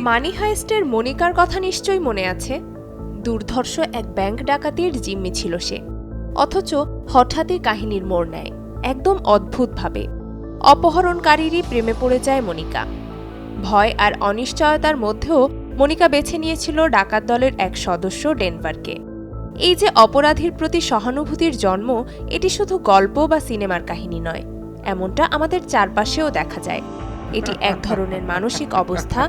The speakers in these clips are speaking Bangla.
মানি হাইস্টের মনিকার কথা নিশ্চয়ই মনে আছে? দুর্ধর্ষ এক ব্যাংক ডাকাতির জিম্মি ছিল সে। অথচ হঠাৎই কাহিনীর মোড় নেয়, একদম অদ্ভুতভাবে। অপহরণকারীরই প্রেমে পড়ে যায় মনিকা। ভয় আর অনিশ্চয়তার মধ্যেও মনিকা বেছে নিয়েছিল ডাকাত দলের এক সদস্য ডেনভারকে। এই যে অপরাধীর প্রতি সহানুভূতির জন্ম, এটি শুধু গল্প বা সিনেমার কাহিনী নয়, এমনটা আমাদের চারপাশেও দেখা যায়। এটি এক ধরনের মানসিক অবস্থা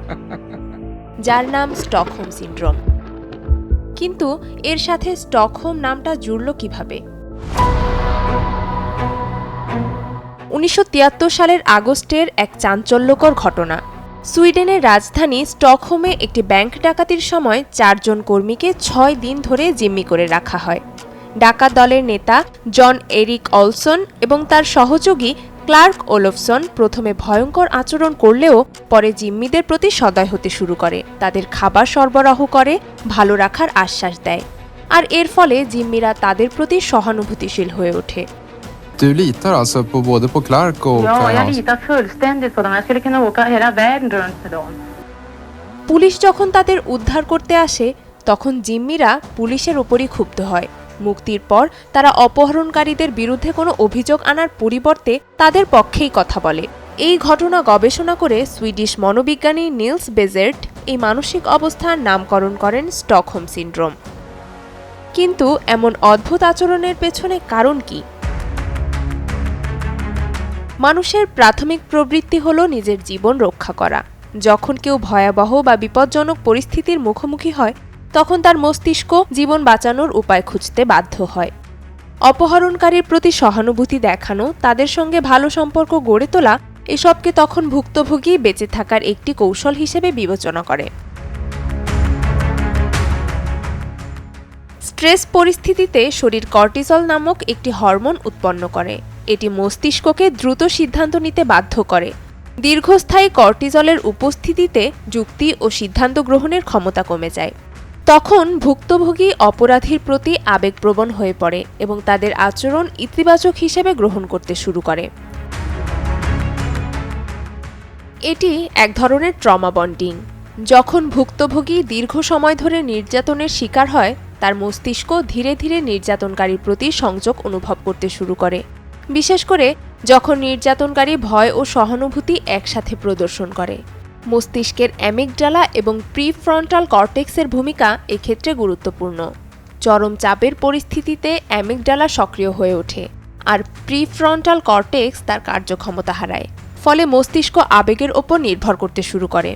যার নাম স্টকহোম সিন্ড্রোম। কিন্তু এর সাথে স্টকহোম নামটা জুড়ল কীভাবে? উনিশশো তিয়াত্তর সালের আগস্টের এক চাঞ্চল্যকর ঘটনা। সুইডেনের রাজধানী স্টকহোমে একটি ব্যাংক ডাকাতির সময় চারজন কর্মীকে ছয় দিন ধরে জিম্মি করে রাখা হয়। ডাকাত দলের নেতা জন এরিক অলসন এবং তার সহযোগী ক্লার্ক ওলফসন প্রথমে ভয়ঙ্কর আচরণ করলেও পরে জিম্মিদের প্রতি সদয় হতে শুরু করে। তাদের খাবার সরবরাহ করে ভালো রাখার আশ্বাস দেয়। আর এর ফলে জিম্মিরা তাদের প্রতি সহানুভূতিশীল হয়ে ওঠে। Du litar alltså på både på Clark och Ja, jag litar fullständigt på dem. Jag skulle kunna åka hela världen runt med dem. Police যখন তাদের উদ্ধার করতে আসে তখন জিম্মিরা পুলিশের ওপরই ক্ষুব্ধ হয়। মুক্তির পর তারা অপহরণকারীদের বিরুদ্ধে কোনো অভিযোগ আনার পরিবর্তে তাদের পক্ষেই কথা বলে। এই ঘটনা গবেষণা করে সুইডিশ মনোবিজ্ঞানী নিলস বেজের্ট এই মানসিক অবস্থার নামকরণ করেন স্টকহোম সিন্ড্রোম। কিন্তু এমন অদ্ভুত আচরণের পেছনে কারণ কি? মানুষের প্রাথমিক প্রবৃত্তি হল নিজের জীবন রক্ষা করা। যখন কেউ ভয়াবহ বা বিপজ্জনক পরিস্থিতির মুখোমুখি হয় তখন তার মস্তিষ্ক জীবন বাঁচানোর উপায় খুঁজতে বাধ্য হয়। অপহরণকারীর প্রতি সহানুভূতি দেখানো, তাদের সঙ্গে ভালো সম্পর্ক গড়ে তোলা, এসবকে তখন ভুক্তভোগী বেঁচে থাকার একটি কৌশল হিসেবে বিবেচনা করে। স্ট্রেস পরিস্থিতিতে শরীর কর্টিসল নামক একটি হরমোন উৎপন্ন করে। এটি মস্তিষ্ককে দ্রুত সিদ্ধান্ত নিতে বাধ্য করে। দীর্ঘস্থায়ী কর্টিজলের উপস্থিতিতে যুক্তি ও সিদ্ধান্ত গ্রহণের ক্ষমতা কমে যায়। তখন ভুক্তভোগী অপরাধীর প্রতি আবেগপ্রবণ হয়ে পড়ে এবং তাদের আচরণ ইতিবাচক হিসেবে গ্রহণ করতে শুরু করে। এটি এক ধরনের ট্রমা বন্ডিং। যখন ভুক্তভোগী দীর্ঘ সময় ধরে নির্যাতনের শিকার হয়, তার মস্তিষ্ক ধীরে ধীরে নির্যাতনকারীর প্রতি সংযোগ অনুভব করতে শুরু করে। বিশেষ করে যখন নির্যাতনকারী ভয় ও সহানুভূতি একসাথে প্রদর্শন করে। মস্তিষ্কের অ্যামিগডালা এবং প্রিফ্রন্টাল কর্টেক্সের ভূমিকা এক্ষেত্রে গুরুত্বপূর্ণ। চরম চাপের পরিস্থিতিতে অ্যামিগডালা সক্রিয় হয়ে ওঠে আর প্রিফ্রন্টাল কর্টেক্স তার কার্যক্ষমতা হারায়, ফলে মস্তিষ্ক আবেগের ওপর নির্ভর করতে শুরু করে।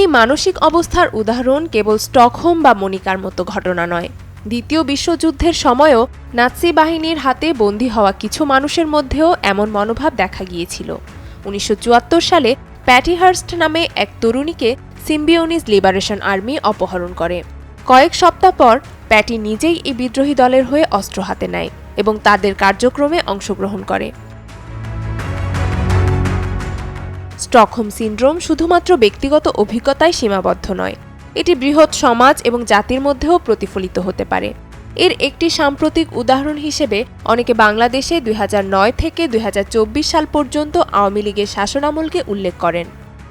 এই মানসিক অবস্থার উদাহরণ কেবল স্টকহোম বা মনিকার মতো ঘটনা নয় দ্বিতীয় বিশ্বযুদ্ধের সময়ও নাৎসি বাহিনীর হাতে বন্দী হওয়া কিছু মানুষের মধ্যেও এমন মনোভাব দেখা গিয়েছিল। উনিশশো চুয়াত্তর সালে প্যাটিহার্স্ট নামে এক তরুণীকে সিম্বিওনিজ লিবারেশন আর্মি অপহরণ করে। কয়েক সপ্তাহ পর প্যাটি নিজেই এই বিদ্রোহী দলের হয়ে অস্ত্র হাতে নেয় এবং তাদের কার্যক্রমে অংশগ্রহণ করে। স্টকহোম সিন্ড্রোম শুধুমাত্র ব্যক্তিগত অভিজ্ঞতায় সীমাবদ্ধ নয় এটি বৃহৎ সমাজ এবং জাতির মধ্যেও প্রতিফলিত হতে পারে। এর একটি সাম্প্রতিক উদাহরণ হিসেবে অনেকে বাংলাদেশে দুই হাজার নয় থেকে দুই হাজার চব্বিশ সাল পর্যন্ত আওয়ামী লীগের শাসনামলকে উল্লেখ করেন।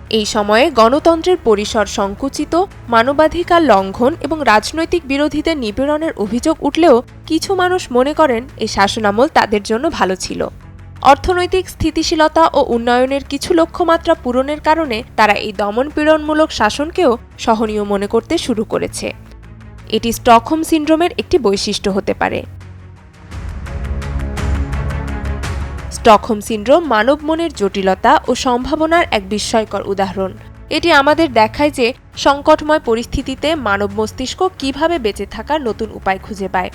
এই সময়ে গণতন্ত্রের পরিসর সংকুচিত, মানবাধিকার লঙ্ঘন এবং রাজনৈতিক বিরোধীদের নিপীড়নের অভিযোগ উঠলেও কিছু মানুষ মনে করেন এই শাসনামল তাদের জন্য ভালো ছিল। অর্থনৈতিক স্থিতিশীলতা ও উন্নয়নের কিছু লক্ষ্যমাত্রা পূরণের কারণে তারা এই দমনপীড়নমূলক শাসনকেও সহনীয় মনে করতে শুরু করেছে। এটি স্টকহোম সিন্ড্রোমের একটি বৈশিষ্ট্য হতে পারে। স্টকহোম সিন্ড্রোম মানব মনের জটিলতা ও সম্ভাবনার এক বিস্ময়কর উদাহরণ। এটি আমাদের দেখায় যে সংকটময় পরিস্থিতিতে মানব মস্তিষ্ক কীভাবে বেঁচে থাকার নতুন উপায় খুঁজে পায়।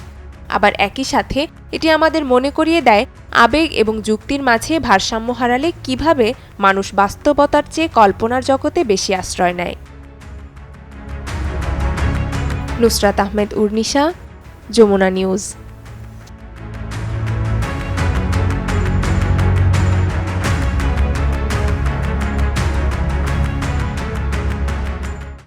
আবার একই সাথে এটি আমাদের মনে করিয়ে দেয় আবেগ এবং যুক্তির মাঝে ভারসাম্য হারালে কীভাবে মানুষ বাস্তবতার চেয়ে কল্পনার জগতে বেশি আশ্রয় নেয়। নুসরাত আহমেদ, উর্নিশা, যমুনা নিউজ।